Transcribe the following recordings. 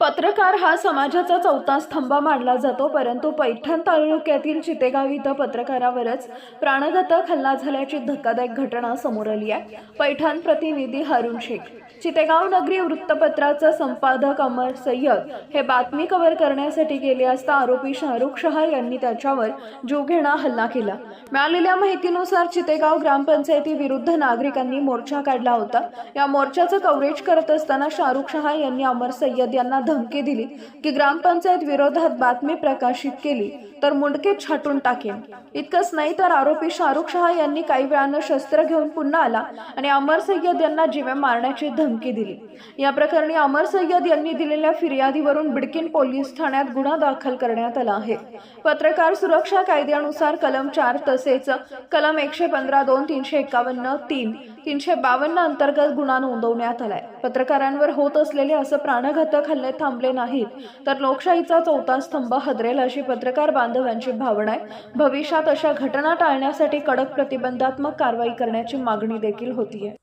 पत्रकार हा समाजाचा चौथा स्तंभ मानला जातो परंतु पैठण तालुक्यातील चितेगाव इथं पत्रकारावरच प्राणघातक हल्ला झाल्याची धक्कादायक घटना समोर आली आहे. पैठण प्रतिनिधी हरुण शेख. चितेगाव नगरी वृत्तपत्राचा संपादक अमर सय्यद हे बातमी कव्हर करण्यासाठी गेले असता आरोपी शाहरुख शहा यांनी त्याच्यावर जोघेणा हल्ला केला. मिळालेल्या माहितीनुसार चितेगाव ग्रामपंचायती विरुद्ध नागरिकांनी मोर्चा काढला होता. या मोर्चाचं कव्हरेज करत असताना शाहरुख शहा यांनी अमर सय्यद यांना धमकी दिली की ग्रामपंचायत विरोधात बातमी प्रकाशित केली तर मुंडके छाटून टाकेन. इतकंच नाही तर आरोपी शाहरुख शहा यांनी काही वेळानं शस्त्र घेऊन पुन्हा आला आणि अमर सय्यद यांना जीवे मारण्याची धमकी दिली. या प्रकरणी अमर सय्यद यांनी दिलेल्या फिर्यादीवरून बिडकिन पोलीस ठाण्यात गुन्हा दाखल करण्यात आला आहे. पत्रकार सुरक्षा कायद्यानुसार कलम चार तसेच कलम एकशे पंधरा दोन तीनशे एकावन्न तीन तीनशे बावन्न अंतर्गत गुन्हा नोंदवण्यात आलाय. पत्रकारांवर होत असलेले असं प्राणघातक हल्ले थांबले नाहीत तर लोकशाहीचा चौथा स्तंभ हदरेल अशी पत्रकार बांधवांची भावना आहे. भविष्यात अशा घटना टाळण्यासाठी कडक प्रतिबंधात्मक कारवाई करण्याची मागणी देखील होतीये.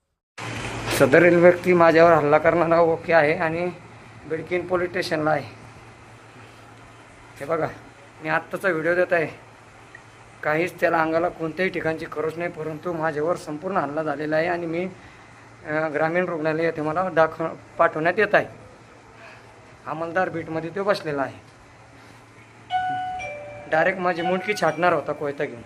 सदरील व्यक्ती माझ्यावर हल्ला करणारा ओके आहे आणि बिडकीन पोलीस स्टेशनला आहे. हे बघा मी आत्ताचा व्हिडिओ देत आहे. काहीच त्याला अंगाला कोणत्याही ठिकाणची खरोच नाही परंतु माझ्यावर संपूर्ण हल्ला झालेला आहे आणि मी ग्रामीण रुग्णालय येथे मला दाखव पाठवण्यात येत आहे. अंमलदार बीटमध्ये तो बसलेला आहे. डायरेक्ट माझी मुंडकी छाटणार होता कोयता घेऊन.